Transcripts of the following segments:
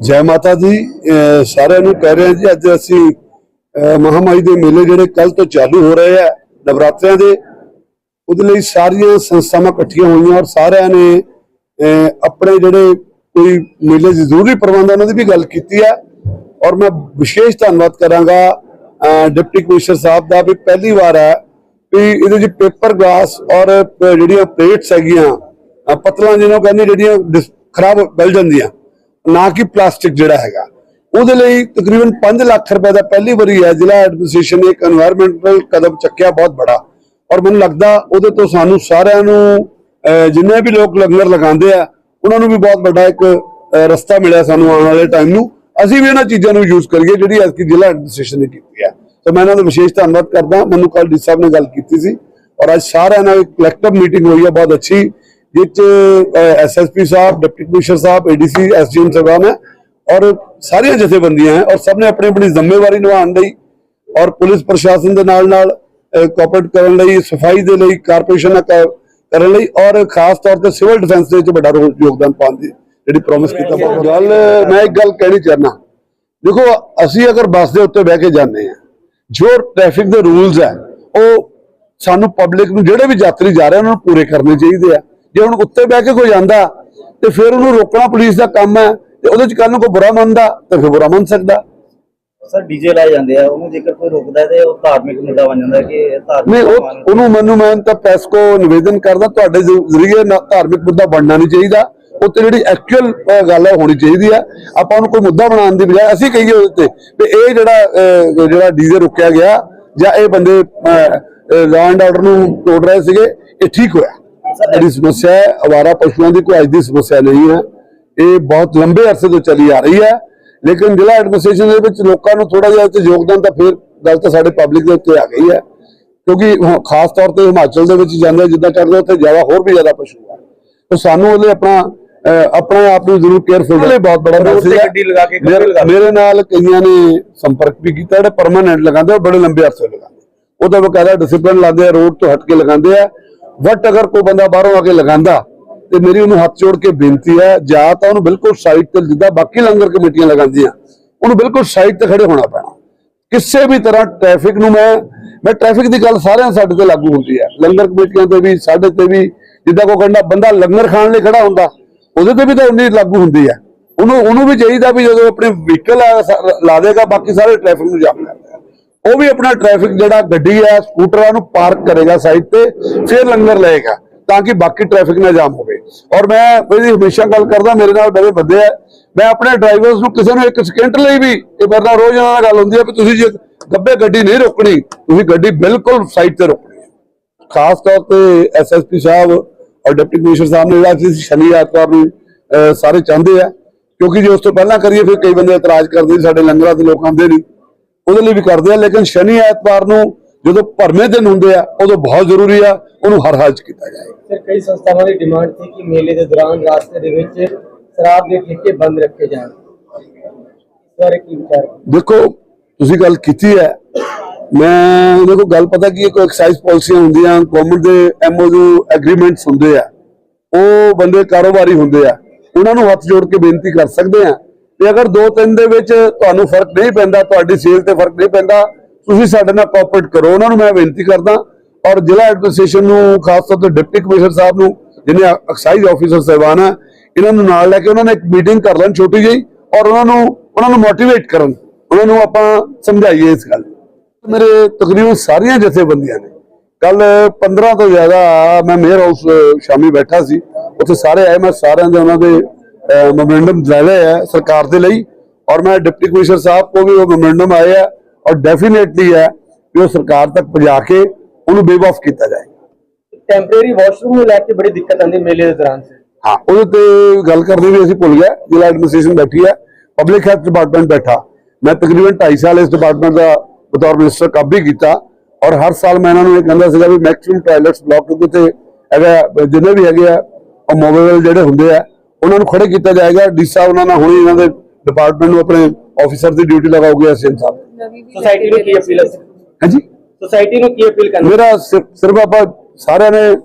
ਜੈ ਮਾਤਾ ਦੀ ਸਾਰਿਆਂ ਨੂੰ ਕਹਿ ਰਹੇ ਜੀ ਅੱਜ ਅਸੀਂ ਅਹ ਮਹਾਮਾਈ ਦੇ ਮੇਲੇ ਜਿਹੜੇ ਕੱਲ ਤੋਂ ਚਾਲੂ ਹੋ ਰਹੇ ਆ ਨਵਰਾਤਰਿਆਂ ਦੇ ਉਹਦੇ ਲਈ ਸਾਰੀਆਂ ਸੰਸਥਾਵਾਂ ਇਕੱਠੀਆਂ ਹੋਈਆਂ ਔਰ ਸਾਰਿਆਂ ਨੇ ਆਪਣੇ ਜਿਹੜੇ ਕੋਈ ਮੇਲੇ ਦੇ ਜ਼ਰੂਰੀ ਪ੍ਰਬੰਧ ਆ, ਉਹਨਾਂ ਦੀ ਵੀ ਗੱਲ ਕੀਤੀ ਹੈ ਔਰ ਮੈਂ ਵਿਸ਼ੇਸ਼ ਧੰਨਵਾਦ ਕਰਾਂਗਾ ਡਿਪਟੀ ਕਮਿਸ਼ਨਰ ਸਾਹਿਬ ਦਾ ਵੀ ਪਹਿਲੀ ਵਾਰ ਹੈ ਵੀ ਇਹਦੇ ਵਿੱਚ ਪੇਪਰ ਗਲਾਸ ਔਰ ਜਿਹੜੀਆਂ ਪਲੇਟਸ ਹੈਗੀਆਂ ਪਤਲਾਂ ਜਿਹਨੂੰ ਕਹਿੰਦੇ ਜਿਹੜੀਆਂ ਖਰਾਬ ਗਲ ਜਾਂਦੀਆਂ। ਨਾ ਕਿ ਪਲਾਸਟਿਕ ਜਿਹੜਾ ਹੈਗਾ। ਉਹਦੇ ਲਈ ਤਕਰੀਬਨ 5 ਲੱਖ ਰੁਪਏ ਦਾ ਪਹਿਲੀ ਵਾਰੀ ਹੈ, ਜ਼ਿਲ੍ਹਾ ਐਡਮਿਨਿਸਟ੍ਰੇਸ਼ਨ ਨੇ ਇੱਕ এনवायरमेंटਲ ਕਦਮ ਚੱਕਿਆ ਬਹੁਤ ਬੜਾ। ਔਰ ਮੈਨੂੰ ਲੱਗਦਾ ਉਹਦੇ ਤੋਂ ਸਾਨੂੰ ਸਾਰਿਆਂ ਨੂੰ ਜਿੰਨੇ ਵੀ ਲੋਕ ਲੰਗਰ ਲਗਾਉਂਦੇ ਆ, ਉਹਨਾਂ ਨੂੰ ਵੀ ਬਹੁਤ ਵੱਡਾ ਇੱਕ ਰਸਤਾ ਮਿਲਿਆ ਸਾਨੂੰ ਆਉਣ ਵਾਲੇ ਟਾਈਮ ਨੂੰ। ਅਸੀਂ ਵੀ ਇਹਨਾਂ ਚੀਜ਼ਾਂ ਨੂੰ ਯੂਜ਼ ਕਰੀਏ, ਜਿਹੜੀ ਅੱਜ ਕੀ ਜ਼ਿਲ੍ਹਾ ਐਡਮਿਨਿਸਟ੍ਰੇਸ਼ਨ ਨੇ ਕੀਤੀ ਹੈ। ਤਾਂ ਮੈਂ ਇਹਨਾਂ ਦਾ ਵਿਸ਼ੇਸ਼ ਧੰਨਵਾਦ ਕਰਦਾ। ਮੈਨੂੰ ਕੱਲ ਡੀ ਸਾਹਿਬ ਨੇ ਗੱਲ ਕੀਤੀ ਸੀ। ਔਰ ਅੱਜ ਸਾਰਿਆਂ ਨਾਲ ਇੱਕ ਕਲੈਕਟਿਵ ਮੀਟਿੰਗ ਹੋਈ ਹੈ, ਬਹੁਤ ਅੱਛੀ ਜਿਸ ਐਸਐਸਪੀ ਸਾਹਿਬ ਡਿਪਟੀ ਕਮਿਸ਼ਨਰ ਸਾਹਿਬ ਏਡੀਸੀ ਐਸਡੀਐਮ ਸਾਹਿਬਾਨ ਹੈ ਔਰ ਸਾਰੀਆਂ ਜਥੇਬੰਦੀਆਂ ਹੈ ਔਰ ਸਭ ਨੇ ਆਪਣੀ ਆਪਣੀ ਜ਼ਿੰਮੇਵਾਰੀ ਨਿਭਾਉਣ ਲਈ ਔਰ ਪੁਲਿਸ ਪ੍ਰਸ਼ਾਸਨ ਦੇ ਨਾਲ ਨਾਲ ਕੋਆਪਰੇਟ ਕਰਨ ਲਈ ਸਫ਼ਾਈ ਦੇ ਲਈ ਕਾਰਪੋਰੇਸ਼ਨ ਕਰਨ ਲਈ ਔਰ ਖਾਸ ਤੌਰ ਤੇ ਸਿਵਲ ਡਿਫੈਂਸ ਦੇ ਵਿੱਚ ਵੱਡਾ ਰੋਲ ਯੋਗਦਾਨ ਪਾਉਣ ਦੀ ਜਿਹੜੀ ਪ੍ਰੋਮਿਸ ਕੀਤਾ ਗੱਲ ਮੈਂ ਇੱਕ ਗੱਲ ਕਹਿਣੀ ਚਾਹਨਾ ਦੇਖੋ ਅਸੀਂ ਅਗਰ ਬੱਸ ਦੇ ਉੱਤੇ ਬਹਿ ਕੇ ਜਾਂਦੇ ਆ ਜੋ ਟ੍ਰੈਫਿਕ ਦੇ ਰੂਲਸ ਹੈ ਉਹ ਸਾਨੂੰ ਪਬਲਿਕ ਨੂੰ ਜਿਹੜੇ ਵੀ ਯਾਤਰੀ ਜਾ ਰਹੇ ਉਹਨਾਂ ਨੂੰ ਪੂਰੇ ਕਰਨੇ ਚਾਹੀਦੇ ਆ। ਜੇ ਹੁਣ ਉੱਤੇ ਬਹਿ ਕੇ ਕੋਈ ਜਾਂਦਾ ਤੇ ਫਿਰ ਉਹਨੂੰ ਰੋਕਣਾ ਪੁਲਿਸ ਦਾ ਕੰਮ ਹੈ ਤੇ ਉਹਦੇ ਚ ਕੱਲ ਨੂੰ ਕੋਈ ਬੁਰਾ ਮੰਨਦਾ ਤੇ ਫਿਰ ਬੁਰਾ ਮੰਨ ਸਕਦਾ। ਸਰ ਡੀਜੇ ਲਾਏ ਜਾਂਦੇ ਆ ਉਹਨੂੰ ਜੇਕਰ ਕੋਈ ਰੋਕਦਾ ਤੇ ਉਹ ਧਾਰਮਿਕ ਮੁੱਦਾ ਬਣ ਜਾਂਦਾ ਕਿ ਧਾਰਮਿਕ ਨਹੀਂ ਉਹਨੂੰ ਮੈਨੂੰ ਮੈਂ ਤਾਂ ਪ੍ਰੈਸ ਕੋ ਨਿਵੇਦਨ ਕਰਦਾ ਤੁਹਾਡੇ ਜ਼ਰੀਏ ਨਾ ਧਾਰਮਿਕ ਮੁੱਦਾ ਬਣਨਾ ਨਹੀਂ ਚਾਹੀਦਾ। ਉੱਤੇ ਜਿਹੜੀ ਐਕਚੁਅਲ ਗੱਲ ਹੈ ਹੋਣੀ ਚਾਹੀਦੀ ਆ ਆਪਾਂ ਉਹਨੂੰ ਕੋਈ ਮੁੱਦਾ ਬਣਾਉਣ ਦੀ ਬਜਾਏ ਅਸੀਂ ਕਹੀਏ ਉਹਦੇ ਤੇ ਵੀ ਇਹ ਜਿਹੜਾ ਜਿਹੜਾ ਡੀਜ਼ੇ ਰੁਕਿਆ ਗਿਆ ਜਾਂ ਇਹ ਬੰਦੇ ਲਾਅ ਐਂਡ ਆਰਡਰ ਨੂੰ ਤੋੜ ਰਹੇ ਸੀਗੇ ਇਹ ਠੀਕ ਹੋਇਆ। ਜਿਹੜੀ ਸਮੱਸਿਆ ਹੈ ਅਵਾਰਾ ਪਸ਼ੂਆਂ ਦੀ ਕੋਈ ਅੱਜ ਦੀ ਸਮੱਸਿਆ ਨਹੀਂ ਹੈ। ਇਹ ਬਹੁਤ ਲੰਬੇ ਅਰਸੇ ਤੋਂ ਚੱਲੀ ਆ ਰਹੀ ਹੈ। ਲੇਕਿਨ ਜ਼ਿਲ੍ਹਾ ਐਡਮਿਨਿਸਟ੍ਰੇਸ਼ਨ ਦੇ ਵਿੱਚ ਲੋਕਾਂ ਨੂੰ ਥੋੜਾ ਜਿਹਾ ਇੱਥੇ ਯੋਗਦਾਨ ਤਾਂ ਫਿਰ ਗੱਲ ਤਾਂ ਸਾਡੇ ਪਬਲਿਕ ਦੇ ਉੱਤੇ ਆ ਗਈ ਹੈ। ਕਿਉਂਕਿ ਖਾਸ ਤੌਰ ਤੇ ਹਿਮਾਚਲ ਦੇ ਵਿੱਚ ਜਾਂਦੇ ਜਿੱਦਾਂ ਕਰਦੇ ਉੱਥੇ ਜ਼ਿਆਦਾ ਹੋਰ ਵੀ ਜ਼ਿਆਦਾ ਪਸ਼ੂ ਆ। ਤਾਂ ਸਾਨੂੰ ਉਹਦੇ ਆਪਣਾ ਆਪਣੇ ਆਪ ਨੂੰ ਜ਼ਰੂਰ ਕੇਅਰਫੁਲ ਰਹਿਣਾ ਬਹੁਤ ਬੜਾ ਮੈਸੇਜ ਹੈ। ਗੱਡੀ ਲਗਾ ਕੇ ਮੇਰੇ ਨਾਲ ਕਈਆਂ ਨੇ ਸੰਪਰਕ ਵੀ ਕੀਤਾ ਜਿਹੜੇ ਪਰਮਾਨੈਂਟ ਲਗਾਉਂਦੇ ਉਹ ਬੜੇ ਲੰਬੇ ਅਰਸੇ ਲਗਾਉਂਦੇ ਉਹ ਤਾਂ ਬਕਾਇਦਾ ਡਿਸਪਲਿਨ ਲਾਉਂਦੇ ਆ ਰੋਡ ਤੋਂ ਹਟ ਕੇ ਲਗਾਉਂਦੇ ਆ। ਬਟ ਅਗਰ ਕੋਈ ਬੰਦਾ ਬਾਹਰੋਂ ਆ ਕੇ ਲਗਾਉਂਦਾ ਤੇ ਮੇਰੀ ਉਹਨੂੰ ਹੱਥ ਜੋੜ ਕੇ ਬੇਨਤੀ ਹੈ, ਜਾਂ ਤਾਂ ਉਹਨੂੰ ਬਿਲਕੁਲ ਸਾਈਡ ਤੇ ਜਿੱਦਾਂ ਬਾਕੀ ਲੰਗਰ ਕਮੇਟੀਆਂ ਲਗਾਉਂਦੀਆਂ, ਉਹਨੂੰ ਬਿਲਕੁਲ ਸਾਈਡ ਤੇ ਖੜੇ ਹੋਣਾ ਪੈਣਾ। ਕਿਸੇ ਵੀ ਤਰ੍ਹਾਂ ਟ੍ਰੈਫਿਕ ਨੂੰ ਮੈਂ ਮੈਂ ਟ੍ਰੈਫਿਕ ਦੀ ਗੱਲ ਸਾਰਿਆਂ ਸਾਡੇ ਤੇ ਲਾਗੂ ਹੁੰਦੀ ਹੈ। ਲੰਗਰ ਕਮੇਟੀਆਂ ਤੇ ਵੀ, ਸਾਡੇ ਤੇ ਵੀ, ਜਿੱਦਾਂ ਕੋਈ ਕਹਿੰਦਾ ਬੰਦਾ ਲੰਗਰ ਖਾਣ ਲਈ ਖੜਾ ਹੁੰਦਾ, ਉਹਦੇ ਤੇ ਵੀ ਤਾਂ ਉਨੀ ਲਾਗੂ ਹੁੰਦੀ ਹੈ। ਉਹਨੂੰ ਉਹਨੂੰ ਵੀ ਚਾਹੀਦਾ ਵੀ ਜਦੋਂ ਆਪਣੇ ਵਹੀਕਲ ਲਾ ਦੇਗਾ, ਬਾਕੀ ਸਾਰੇ ਟ੍ਰੈਫਿਕ ਨੂੰ ਜਾਮ ਕਰ ਉਹ ਵੀ ਆਪਣਾ ਟ੍ਰੈਫਿਕ ਜਿਹੜਾ ਗੱਡੀ ਆ ਸਕੂਟਰਾਂ ਨੂੰ ਪਾਰਕ ਕਰੇਗਾ ਸਾਈਡ ਤੇ, ਫਿਰ ਲੰਗਰ ਲਏਗਾ, ਤਾਂ ਕਿ ਬਾਕੀ ਟ੍ਰੈਫਿਕ ਨਾ ਜਾਮ ਹੋਵੇ। ਔਰ ਮੈਂ ਇਹਦੀ ਹਮੇਸ਼ਾ ਗੱਲ ਕਰਦਾ, ਮੇਰੇ ਨਾਲ ਬੜੇ ਬੰਦੇ ਆ। ਮੈਂ ਆਪਣੇ ਡਰਾਈਵਰਸ ਨੂੰ ਕਿਸੇ ਨੂੰ ਇੱਕ ਸਕਿੰਟ ਲਈ ਵੀ ਇਹ ਮੇਰੇ ਰੋਜ਼ ਨਾਲ ਗੱਲ ਹੁੰਦੀ ਹੈ ਵੀ ਤੁਸੀਂ ਜੇ ਗੱਬੇ ਗੱਡੀ ਨਹੀਂ ਰੋਕਣੀ, ਤੁਸੀਂ ਗੱਡੀ ਬਿਲਕੁਲ ਸਾਈਡ ਤੇ ਰੋਕਣੀ ਹੈ ਖਾਸ ਤੌਰ ਤੇ ਐਸਐਸਪੀ ਸਾਹਿਬ ਔਰ ਡਿਪਟੀ ਕਮਿਸ਼ਨਰ ਸਾਹਿਬ ਨੇ ਜਿਹੜਾ ਅਸੀਂ ਸ਼ਨੀ ਐਤਵਾਰ ਨੂੰ ਸਾਰੇ ਚਾਹੁੰਦੇ ਆ, ਕਿਉਂਕਿ ਜੇ ਉਸ ਤੋਂ ਪਹਿਲਾਂ ਕਰੀਏ, ਫਿਰ ਕਈ ਬੰਦੇ ਇਤਰਾਜ਼ ਕਰਦੇ ਸਾਡੇ ਲੰਗਰਾਂ ਦੇ ਲੋਕ ਆਉਂਦੇ ਨਹੀਂ। ਉਹਦੇ ਲਈ ਵੀ ਕਰਦੇ ਆ ਲੇਕਿਨ ਸ਼ਨੀ ਐਤਵਾਰ ਨੂੰ ਜਦੋਂ ਭਰਵੇਂ ਦਿਨ ਹੁੰਦੇ ਆ ਉਦੋਂ ਬਹੁਤ ਜ਼ਰੂਰੀ ਆ ਉਹਨੂੰ ਹਰ ਹਾਲ ਚ ਕੀਤਾ ਜਾਏ। ਸਰ ਕਈ ਸੰਸਥਾਵਾਂ ਦੀ ਡਿਮਾਂਡ ਸੀ ਕਿ ਮੇਲੇ ਦੇ ਦੌਰਾਨ ਰਾਸਤੇ ਦੇ ਵਿੱਚ ਸ਼ਰਾਬ ਦੇ ਠੇਕੇ ਬੰਦ ਰੱਖੇ ਜਾਣ। ਬਾਰੇ ਕੀ ਵਿਚਾਰ? ਦੇਖੋ ਤੁਸੀਂ ਗੱਲ ਕੀਤੀ ਹੈ। ਮੈਂ ਉਹਦੇ ਕੋਲ ਗੱਲ ਪਤਾ ਕੀ ਕੋਈ ਐਕਸਾਈਜ਼ ਪਾਲਿਸੀਆਂ ਹੁੰਦੀਆਂ ਗਵਰਨਮੈਂਟ ਦੇ ਐਮਓਯੂ ਐਗਰੀਮੈਂਟਸ ਹੁੰਦੇ ਆ ਉਹ ਬੰਦੇ ਕਾਰੋਬਾਰੀ ਹੁੰਦੇ ਆ ਉਹਨਾਂ ਨੂੰ ਹੱਥ ਜੋੜ ਕੇ ਬੇਨਤੀ ਕਰ ਸਕਦੇ ਆ ਤੇ ਅਗਰ ਦੋ ਤਿੰਨ ਦੇ ਵਿੱਚ ਤੁਹਾਨੂੰ ਫ਼ਰਕ ਨਹੀਂ ਪੈਂਦਾ, ਤੁਹਾਡੀ ਸੇਲ ਤੇ ਫ਼ਰਕ ਨਹੀਂ ਪੈਂਦਾ, ਤੁਸੀਂ ਸਾਡੇ ਨਾਲ ਕੋਆਪਰੇਟ ਕਰੋ। ਉਹਨਾਂ ਨੂੰ ਮੈਂ ਬੇਨਤੀ ਕਰਦਾ ਔਰ ਜ਼ਿਲ੍ਹਾ ਐਡਮਿਨਿਸਟ੍ਰੇਸ਼ਨ ਨੂੰ, ਖਾਸ ਤੌਰ ਤੇ ਡਿਪਟੀ ਕਮਿਸ਼ਨਰ ਸਾਹਿਬ ਨੂੰ ਜਿਹਨੇ ਐਕਸਾਈਜ਼ ਆਫੀਸਰ ਸਾਹਿਬਾਨ ਆ, ਇਹਨਾਂ ਨੂੰ ਨਾਲ ਲੈ ਕੇ ਉਹਨਾਂ ਨੇ ਇੱਕ ਮੀਟਿੰਗ ਕਰ ਲੈਣ ਛੋਟੀ ਜਿਹੀ ਔਰ ਉਹਨਾਂ ਨੂੰ ਉਹਨਾਂ ਨੂੰ ਮੋਟੀਵੇਟ ਕਰਨ। ਉਹਨਾਂ ਨੂੰ ਆਪਾਂ ਸਮਝਾਈਏ ਇਸ ਗੱਲ। ਮੇਰੇ ਤਕਰੀਬਨ ਸਾਰੀਆਂ ਜਥੇਬੰਦੀਆਂ ਨੇ। ਕੱਲ 15 ਤੋਂ ਜ਼ਿਆਦਾ ਮੈਂ ਮੇਅਰ ਹਾਊਸ ਸ਼ਾਮੀ ਬੈਠਾ ਸੀ। ਉੱਥੇ ਸਾਰੇ ਆਏ, ਮੈਂ ਸਾਰਿਆਂ ਦੇ, ਉਹਨਾਂ ਦੇ ਮੈਮੋਰੈਂਡਮ ਲੈ ਲਏ ਆ ਸਰਕਾਰ ਦੇ ਲਈ ਔਰ ਮੈਂ ਡਿਪਟੀ ਕਮਿਸ਼ਨਰ ਸਾਹਿਬ ਕੋ ਵੀ ਉਹ ਮੈਮੋਰੈਂਡਮ ਆਏ ਆ ਔਰ ਡੈਫੀਨੇਟਲੀ ਹੈ ਕਿ ਉਹ ਸਰਕਾਰ ਤੱਕ ਪਹੁੰਚਾ ਕੇ ਉਹਨੂੰ ਬੇਵਾਫ ਕੀਤਾ ਜਾਏ। ਟੈਂਪਰੇਰੀ ਵਾਸ਼ਰੂਮ ਨੂੰ ਲੈ ਕੇ ਬੜੀ ਦਿੱਕਤ ਆਉਂਦੀ ਮੇਲੇ ਦੇ ਦੌਰਾਨ ਹਾਂ ਉਹਦੇ ਤੇ ਗੱਲ ਕਰਨੀ ਵੀ ਅਸੀਂ ਭੁੱਲ ਗਏ ਜ਼ਿਲ੍ਹਾ ਐਡਮਿਨਿਸਟ੍ਰੇਸ਼ਨ ਬੈਠੀ ਹੈ ਪਬਲਿਕ ਹੈਲਥ ਡਿਪਾਰਟਮੈਂਟ ਬੈਠਾ। ਮੈਂ ਤਕਰੀਬਨ 2.5 ਸਾਲ ਇਸ ਡਿਪਾਰਟਮੈਂਟ ਦਾ ਬਤੌਰ ਮਿਨਿਸਟਰ ਕੰਮ ਵੀ ਕੀਤਾ ਔਰ ਹਰ ਸਾਲ ਮੈਂ ਇਹਨਾਂ ਨੂੰ ਇਹ ਕਹਿੰਦਾ ਸੀਗਾ ਵੀ ਮੈਕਸਿਮਮ ਟਾਇਲਟਸ ਬਲਾਕ ਕਿਉਂਕਿ ਤੇ ਹੈਗਾ ਜਿੰਨੇ ਵੀ ਹੈਗੇ ਆ ਉਹ ਮੋਬਾਈਲ ਜਿਹੜੇ ਹੁੰਦੇ ਆ ਉਹਨਾਂ ਨੂੰ ਖੜੇ ਕੀਤਾ ਜਾਏਗਾ। ਡੀ ਸਾਹਿਬ ਉਹਨਾਂ ਨਾਲ ਹੁਣੀ ਇਹਨਾਂ ਦੇ ਡਿਪਾਰਟਮੈਂਟ ਨੂੰ ਆਪਣੇ ਆਫੀਸਰ ਦੀ ਡਿਊਟੀ ਲਗਾਓਗੇ ਐਸਐਮ ਸਾਹਿਬ। ਸੋਸਾਇਟੀ ਨੂੰ ਕੀ ਅਪੀਲ ਹੈ? ਹਾਂਜੀ? ਸੋਸਾਇਟੀ ਨੂੰ ਕੀ ਅਪੀਲ ਕਰਨਾ? ਮੇਰਾ ਸਿਰ- ਸਿਰਫ ਆਪਾਂ ਸਾਰਿਆਂ ਨੇ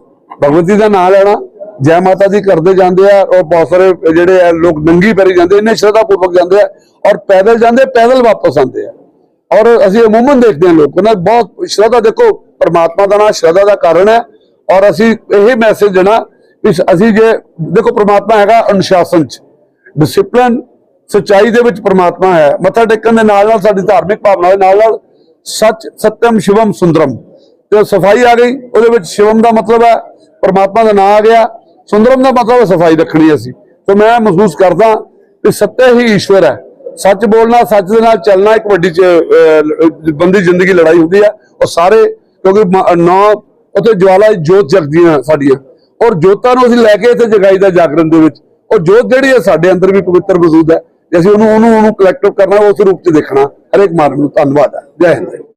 ਭਗਵਤੀ ਦਾ ਨਾਮ ਲੈਣਾ। ਜੈ ਮਾਤਾ ਦੀ ਕਰਦੇ ਜਾਂਦੇ ਆ ਔਰ ਬਹੁਤ ਸਾਰੇ ਜਿਹੜੇ ਆ ਲੋਕ ਨੰਗੀ ਪੈਰੀ ਜਾਂਦੇ ਇੰਨੇ ਸ਼ਰਧਾ ਪੂਰਵਕ ਜਾਂਦੇ ਆ ਔਰ ਪੈਦਲ ਜਾਂਦੇ ਪੈਦਲ ਵਾਪਸ ਆਉਂਦੇ ਆ। ਔਰ ਅਸੀਂ ਅਮੂਮਨ ਦੇਖਦੇ ਹਾਂ ਲੋਕ ਨਾ ਬਹੁਤ ਸ਼ਰਧਾ ਦੇਖੋ ਪ੍ਰਮਾਤਮਾ ਦਾ ਨਾਮ ਸ਼ਰਧਾ ਦਾ ਕਾਰਨ ਹੈ। ਔਰ ਅਸੀਂ ਇਹ ਮੈਸੇਜ ਦੇਣਾ ਵੀ ਅਸੀਂ ਜੇ ਦੇਖੋ ਪ੍ਰਮਾਤਮਾ ਹੈਗਾ ਅਨੁਸ਼ਾਸਨ ਚ। ਡਿਸਪਲਿਨ ਸਚਾਈ ਦੇ ਵਿੱਚ ਪ੍ਰਮਾਤਮਾ ਹੈ। ਮੱਥਾ ਟੇਕਣ ਦੇ ਨਾਲ ਨਾਲ ਸਾਡੀ ਧਾਰਮਿਕ ਭਾਵਨਾ ਦੇ ਨਾਲ ਨਾਲ ਸੱਚ ਸਤਿਅਮ ਸ਼ਿਵਮ, ਸੁੰਦਰਮ। ਤੇ ਸਫ਼ਾਈ ਆ ਗਈ। ਉਹਦੇ ਵਿੱਚ ਸ਼ਿਵਮ ਦਾ ਮਤਲਬ ਹੈ, ਪ੍ਰਮਾਤਮਾ ਦਾ ਨਾਮ ਆ ਗਿਆ। ਸੁੰਦਰਮ ਦਾ ਮਤਲਬ ਹੈ ਸਫ਼ਾਈ ਰੱਖਣੀ ਅਸੀਂ। ਤੇ ਮੈਂ ਮਹਿਸੂਸ ਕਰਦਾ ਕਿ ਸੱਤਿਆ ਹੀ ਈਸ਼ਵਰ ਹੈ। ਸੱਚ ਬੋਲਣਾ, ਸੱਚ ਦੇ ਨਾਲ ਚੱਲਣਾ ਇੱਕ ਵੱਡੀ ਬੰਦੀ ਜ਼ਿੰਦਗੀ ਲੜਾਈ ਹੁੰਦੀ ਹੈ। ਉਹ ਸਾਰੇ, ਕਿਉਂਕਿ ਨੌ ਉੱਥੇ ਜਵਾਲਾ ਜੋਤ ਜਗਦੀਆਂ ਸਾਡੀਆਂ। ਔਰ ਜੋਤਾਂ ਨੂੰ ਅਸੀਂ ਲੈ ਕੇ ਇੱਥੇ ਜਗਾਈ ਦਾ ਜਾਗਰਣ ਦੇ ਵਿੱਚ। ਔਰ ਜੋਤ ਜਿਹੜੀ ਹੈ, ਸਾਡੇ ਅੰਦਰ ਵੀ ਪਵਿੱਤਰ ਮੌਜੂਦ ਹੈ। ਤੇ ਅਸੀਂ ਉਹਨੂੰ ਉਹਨੂੰ ਉਹਨੂੰ ਕਲੈਕਟਿਵ ਕਰਨਾ, ਉਸ ਰੂਪ ਚ ਦੇਖਣਾ, ਹਰੇਕ ਮਾਰਗ ਨੂੰ ਧੰਨਵਾਦ ਹੈ। ਜੈ ਹਿੰਦ।